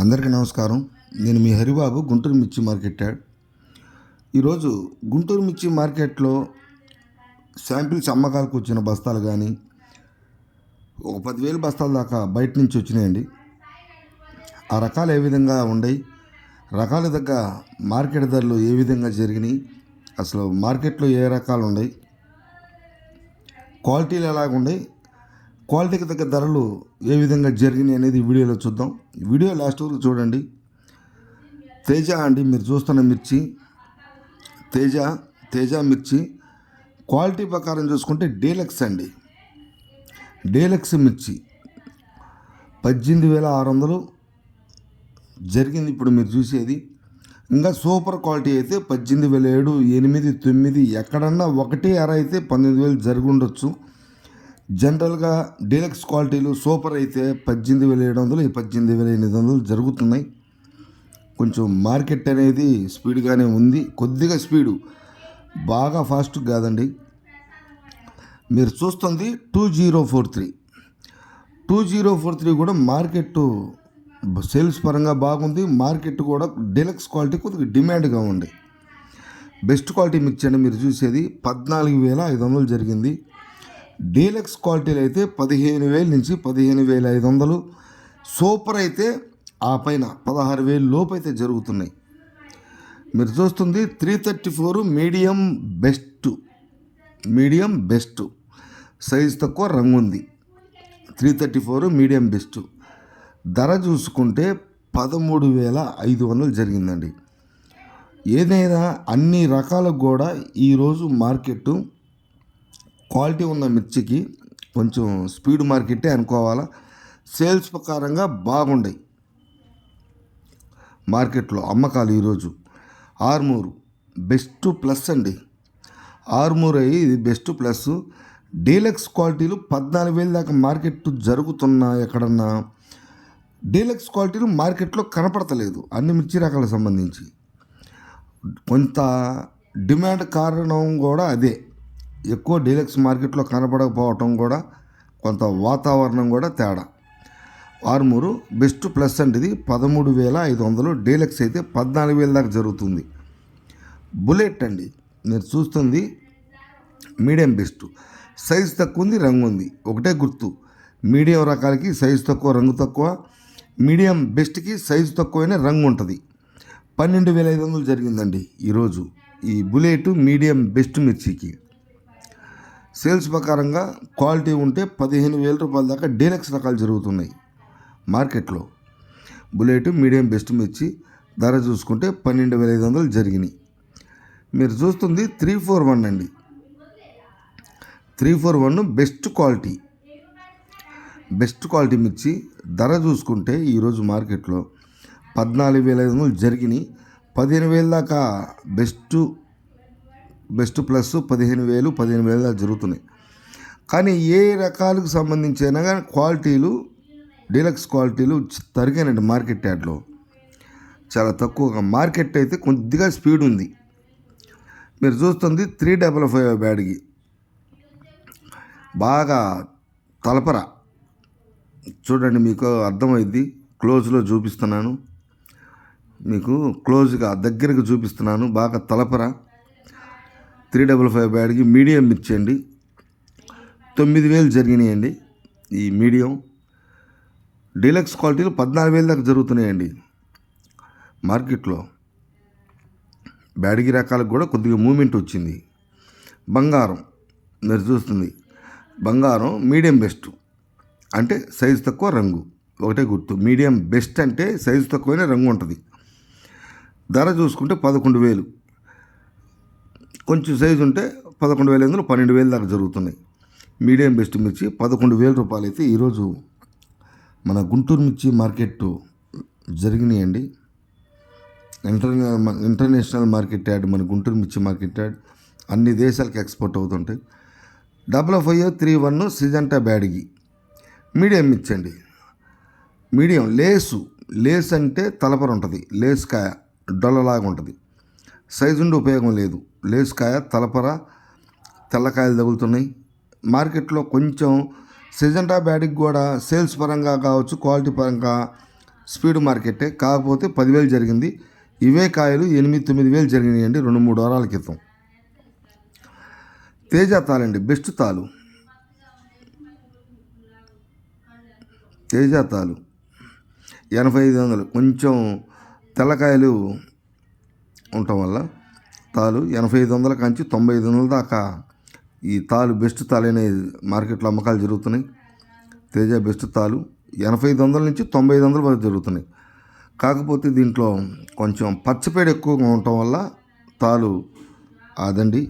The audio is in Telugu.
అందరికీ నమస్కారం. నేను మీ హరిబాబు గుంటూరు మిర్చి మార్కెట్ యాడ్. ఈరోజు గుంటూరు మిర్చి మార్కెట్లో శాంపిల్స్ అమ్మకాలకు వచ్చిన బస్తాలు కానీ ఒక పదివేలు బస్తాల దాకా బయట నుంచి వచ్చినాయండి. ఆ రకాలు ఏ విధంగా ఉండయి రకాల దగ్గర మార్కెట్ ధరలు ఏ విధంగా జరిగినాయి అసలు మార్కెట్లో ఏ రకాలు ఉన్నాయి క్వాలిటీలు ఎలాగున్నాయి క్వాలిటీకి తగ్గ ధరలు ఏ విధంగా జరిగినాయి అనేది వీడియోలో చూద్దాం. వీడియో లాస్ట్ వరకు చూడండి. తేజ అండి మీరు చూస్తున్న మిర్చి. తేజ తేజ మిర్చి. క్వాలిటీ ప్రకారం చూసుకుంటే డీలక్స్ అండి. డీలక్స్ మిర్చి పద్దెనిమిది వేల ఆరు వందలు జరిగింది ఇప్పుడు మీరు చూసేది. ఇంకా సూపర్ క్వాలిటీ అయితే పద్దెనిమిది వేల ఏడు ఎనిమిది తొమ్మిది ఎక్కడన్నా ఒకటి అర అయితే పంతొమ్మిది వేలు జరిగి ఉండొచ్చు. జనరల్గా డీలక్స్ క్వాలిటీలు సూపర్ అయితే పద్దెనిమిది వేల ఏడు వందలు ఈ పద్దెనిమిది వేల ఎనిమిది వందలు జరుగుతున్నాయి. కొంచెం మార్కెట్ అనేది స్పీడ్గానే ఉంది. కొద్దిగా స్పీడు బాగా ఫాస్ట్ కాదండి. మీరు చూస్తుంది two zero four three. Two zero four three కూడా మార్కెట్ సేల్స్ పరంగా బాగుంది. మార్కెట్ కూడా డీలక్స్ క్వాలిటీ కొద్దిగా డిమాండ్గా ఉంది. బెస్ట్ క్వాలిటీ మిర్చి మీరు చూసేది. పద్నాలుగు వేల ఐదు వందలు జరిగింది. డీలక్స్ క్వాలిటీలు అయితే పదిహేను వేల నుంచి పదిహేను వేల ఐదు వందలు. సూపర్ అయితే ఆ పైన పదహారు వేలు లోపు అయితే జరుగుతున్నాయి. మీరు చూస్తుంది three thirty four medium best. Medium best. Size తక్కువ రంగు ఉంది. Three thirty four medium best. ధర చూసుకుంటే పదమూడు వేల ఐదు వందలు జరిగిందండి. ఏదైనా అన్ని రకాలకు కూడా ఈరోజు మార్కెట్ క్వాలిటీ ఉన్న మిర్చికి కొంచెం స్పీడ్ మార్కెటే అనుకోవాలా? సేల్స్ ప్రకారంగా బాగుండాయి. మార్కెట్లో అమ్మకాలు ఈరోజు ఆర్మూరు. బెస్ట్ ప్లస్ అండి. ఆర్మూర్ అయ్యి ఇది బెస్ట్ ప్లస్. డీలక్స్ క్వాలిటీలు పద్నాలుగు వేల దాకా మార్కెట్ జరుగుతున్నా ఎక్కడన్నా. డీలక్స్ క్వాలిటీలు మార్కెట్లో కనపడతలేదు అన్ని మిర్చి రకాలకు సంబంధించి. కొంత డిమాండ్ కారణం కూడా అదే. ఎక్కువ డీలక్స్ మార్కెట్లో కనపడకపోవటం కూడా కొంత వాతావరణం కూడా తేడా. ఆర్మూరు బెస్ట్ ప్లస్ అంటే ఇది పదమూడు వేల ఐదు వందలు డీలక్స్ అయితే పద్నాలుగు వేల దాకా జరుగుతుంది. బుల్లెట్ అండి. మీరు చూస్తుంది మీడియం బెస్ట్. సైజ్ తక్కువ ఉంది రంగు ఉంది. ఒకటే గుర్తు మీడియం రకాలకి సైజు తక్కువ రంగు తక్కువ. మీడియం బెస్ట్కి సైజు తక్కువైన రంగు ఉంటుంది. పన్నెండు వేల ఐదు వందలు జరిగిందండి ఈరోజు ఈ బుల్లెట్ మీడియం బెస్ట్ మిర్చికి. సేల్స్ ప్రకారంగా క్వాలిటీ ఉంటే పదిహేను వేల రూపాయల దాకా డీలక్స్ రకాలు జరుగుతున్నాయి మార్కెట్లో. బుల్లెట్ మీడియం బెస్ట్ మిర్చి ధర చూసుకుంటే పన్నెండు వేల ఐదు వందలు జరిగినాయి. మీరు చూస్తుంది త్రీ ఫోర్ వన్ అండి. Three four one best quality. Best quality మిర్చి ధర చూసుకుంటే ఈరోజు మార్కెట్లో పద్నాలుగు వేల ఐదు వందలు జరిగినాయి. పదిహేను వేల దాకా బెస్ట్ బెస్ట్ ప్లస్ పదిహేను వేలు పదిహేను వేలు దాకా జరుగుతున్నాయి. కానీ ఏ రకాలకు సంబంధించి అయినా కానీ క్వాలిటీలు డీలక్స్ క్వాలిటీలు తరిగానండి మార్కెట్ యాడ్లో. చాలా తక్కువగా. మార్కెట్ అయితే కొద్దిగా స్పీడ్ ఉంది. మీరు చూస్తుంది త్రీ డబల్ ఫైవ్ బ్యాడ్కి. బాగా తలపర. చూడండి మీకు అర్థమైంది. క్లోజ్లో చూపిస్తున్నాను. మీకు క్లోజ్గా దగ్గరకు చూపిస్తున్నాను. బాగా తలపర. త్రీ డబల్ ఫైవ్ బ్యాడ్కి మీడియం ఇచ్చేయండి. తొమ్మిది వేలు జరిగినాయండి ఈ మీడియం. డీలక్స్ క్వాలిటీలు పద్నాలుగు వేల దాకా జరుగుతున్నాయండి మార్కెట్లో. బ్యాడిగి రకాలకు కూడా కొద్దిగా మూమెంట్ వచ్చింది. బంగారం మీరు చూస్తుంది. బంగారం మీడియం బెస్ట్ అంటే సైజు తక్కువ రంగు. ఒకటే గుర్తు మీడియం బెస్ట్ అంటే సైజు తక్కువైన రంగు ఉంటుంది. ధర చూసుకుంటే పదకొండు వేలు. కొంచెం సైజు ఉంటే పదకొండు వేల ఎందులో పన్నెండు వేలు దాకా జరుగుతున్నాయి. మీడియం బెస్ట్ మిర్చి పదకొండు వేల రూపాయలు అయితే ఈరోజు మన గుంటూరు మిర్చి మార్కెట్ జరిగినాయండి. ఇంటర్నే ఇంటర్నేషనల్ మార్కెట్ యాడ్ మన గుంటూరు మిర్చి మార్కెట్ యాడ్ అన్ని దేశాలకు ఎక్స్పోర్ట్ అవుతుంటాయి. Double five three one Syngenta Byadgi. Medium మిర్చి అండి. మీడియం లేసు లేస్ అంటే తలపర ఉంటుంది లేస్ కాయ డొల్లలాగా ఉంటుంది. సైజు ఉండి ఉపయోగం లేదు. లేస్ కాయ తలపర తెల్లకాయలు తగులుతున్నాయి. మార్కెట్లో కొంచెం సిజంటా బ్యాడ్కి కూడా సేల్స్ పరంగా కావచ్చు క్వాలిటీ పరంగా స్పీడ్ మార్కెటే. కాకపోతే పదివేలు జరిగింది. ఇవే కాయలు ఎనిమిది తొమ్మిది వేలు జరిగినాయండి రెండు మూడు వారాల క్రితం. తేజ తాలండి బెస్ట్ తాలు. తేజ తాలు. ఎనభై ఐదు వందలు. కొంచెం తెల్లకాయలు ఉండటం వల్ల తాలు ఎనభై ఐదు వందల కాంచి తొంభై ఐదు వందల దాకా ఈ తాలు బెస్ట్ తాలు అనే మార్కెట్లో అమ్మకాలు జరుగుతున్నాయి. తేజ బెస్ట్ తాలు ఎనభై ఐదు వందల నుంచి తొంభై ఐదు వందల వరకు జరుగుతున్నాయి. కాకపోతే దీంట్లో కొంచెం పచ్చపేడ ఎక్కువగా ఉండటం వల్ల తాలు అదండి